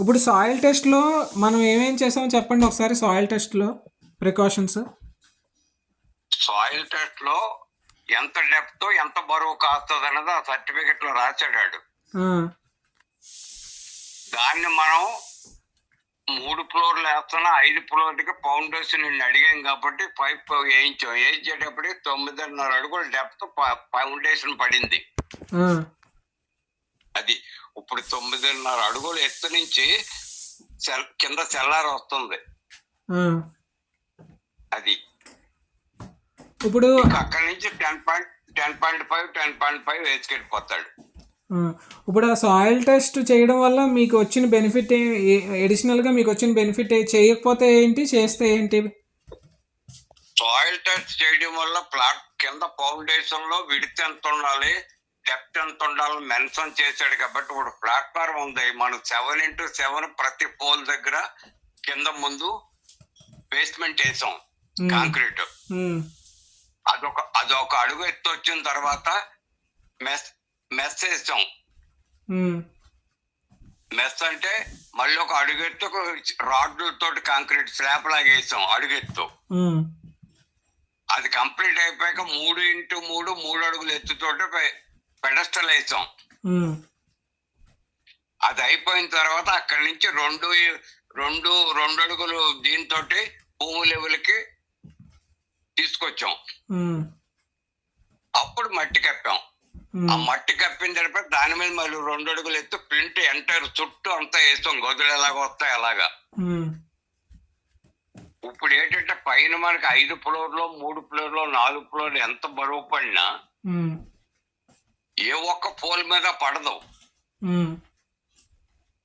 ఇప్పుడు సాయిల్ టెస్ట్లో మనం ఏమేం చేసామో చెప్పండి ఒకసారి సాయిల్ టెస్ట్లో ప్రికాషన్స్ సాయిల్ టెస్ట్లో ఎంత డెప్త్ ఎంత బరువు కాస్తుంది అన్నది ఆ సర్టిఫికెట్లో రాశాడు దాన్ని మనం మూడు ఫ్లోర్లు వేస్తున్నా ఐదు ఫ్లోర్లకి ఫౌండేషన్ అడిగాం కాబట్టి పైప్ వేయించాం. వేయించేటప్పటికి తొమ్మిదిన్నర అడుగుల డెప్త్ ఫౌండేషన్ పడింది. అది ఇప్పుడు తొమ్మిదిన్నర అడుగుల ఎత్తు నుంచి కింద సెల్లార్ వస్తుంది. అది. ఇప్పుడు అక్కడి నుంచి ten point ten point five ten point five వేసుకెళ్ళిపోతాడు. ఇప్పుడు ఆ సాయిల్ టెస్ట్ చేయడం వల్ల మీకు వచ్చిన బెనిఫిట్ ఎడిషనల్గా మీకు వచ్చిన బెనిఫిట్ చేయకపోతే ఏంటి చేస్తే ఏంటి? సాయిల్ టెస్ట్ చేయడం వల్ల ప్లాట్ కింద ఫౌండేషన్లో విడితే ఎంత ఉండాలి. డెప్త్ ఎంత మెన్షన్ చేశాడు కాబట్టి ఇప్పుడు ప్లాట్ఫామ్ ఉంది. మనం సెవెన్ ఇంటూ సెవెన్ ప్రతి పోల్ దగ్గర కింద ముందు బేస్మెంట్ వేసాం. కాంక్రీట్ అదొక అదొక అడుగు ఎత్తు వచ్చిన తర్వాత మెస్ మెస్ వేసాం. మెస్ అంటే మళ్ళీ ఒక అడుగెత్తు రాడ్లతోటి కాంక్రీట్ స్లాబ్ లాగా వేసాం అడుగెత్తు అది కంప్లీట్ అయిపోయాక మూడు ఇంటూ మూడు మూడు అడుగులు ఎత్తుతోటి పెడస్టల్ వేసాం అది అయిపోయిన తర్వాత అక్కడి నుంచి రెండు రెండు రెండు అడుగులు దీంతో భూమి లెవెల్కి తీసుకొచ్చాం. అప్పుడు మట్టి కప్పాం ఆ మట్టి కప్పిన తర్వాత దాని మీద మళ్ళీ రెండు అడుగులు ఎత్తు ప్రింట్ ఎంటైర్ చుట్టూ అంతా వేస్తాం గదులు ఎలాగ వస్తాయి అలాగా. ఇప్పుడు ఏంటంటే పైన మనకి ఐదు ఫ్లోర్లో మూడు ఫ్లోర్లో నాలుగు ఫ్లోర్లు ఎంత బరువు పడినా ఏ ఒక్క పోల్ మీద పడదు.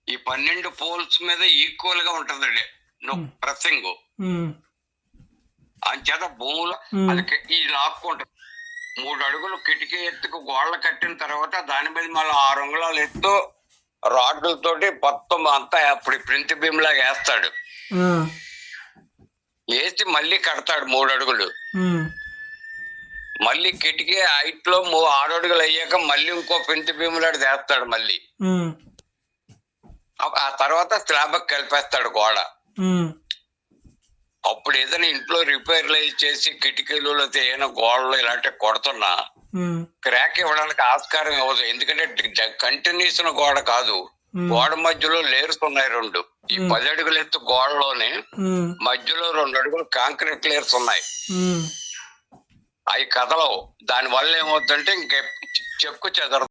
ఈ పన్నెండు పోల్స్ మీద ఈక్వల్గా ఉంటదండి. ప్రెస్సింగ్ ఉమ్, అంచేత భూములు. అది ఈ లాక్కుంటుంది మూడు అడుగులు కిటికీ ఎత్తుకు గోడలు కట్టిన తర్వాత దాని మీద మళ్ళీ ఆరు అంగుళాలు ఎత్తు రాడ్లతోటి మొత్తం అంతా అప్పుడు ప్రింట్ బీమ్ లాగా వేస్తాడు వేసి మళ్ళీ కడతాడు మూడు అడుగులు. మళ్ళీ కిటికీ హైట్లో మూ- ఆరు అడుగులు అయ్యాక మళ్ళీ ఇంకో ప్రింట్ బీమ్ లాంటి వేస్తాడు మళ్ళీ. ఆ- తర్వాత స్లాబ్ కలిపేస్తాడు గోడ. అప్పుడు ఏదైనా ఇంట్లో రిపేర్లు చేసి కిటికీలు ఏమైనా గోడలు ఇలాంటివి కొడుతున్నా క్రాక్ ఇవ్వడానికి ఆస్కారం ఇవ్వదు. ఎందుకంటే కంటిన్యూస్ గోడ కాదు. గోడ మధ్యలో లేయర్స్ ఉన్నాయి రెండు. ఈ. పది అడుగుల ఎత్తు గోడలోనే మధ్యలో రెండు అడుగులు కాంక్రీట్ లేయర్స్ ఉన్నాయి. అవి కదలవు. దాని వల్ల ఏమవుతుందంటే ఇంకే చెప్పుకు చెదర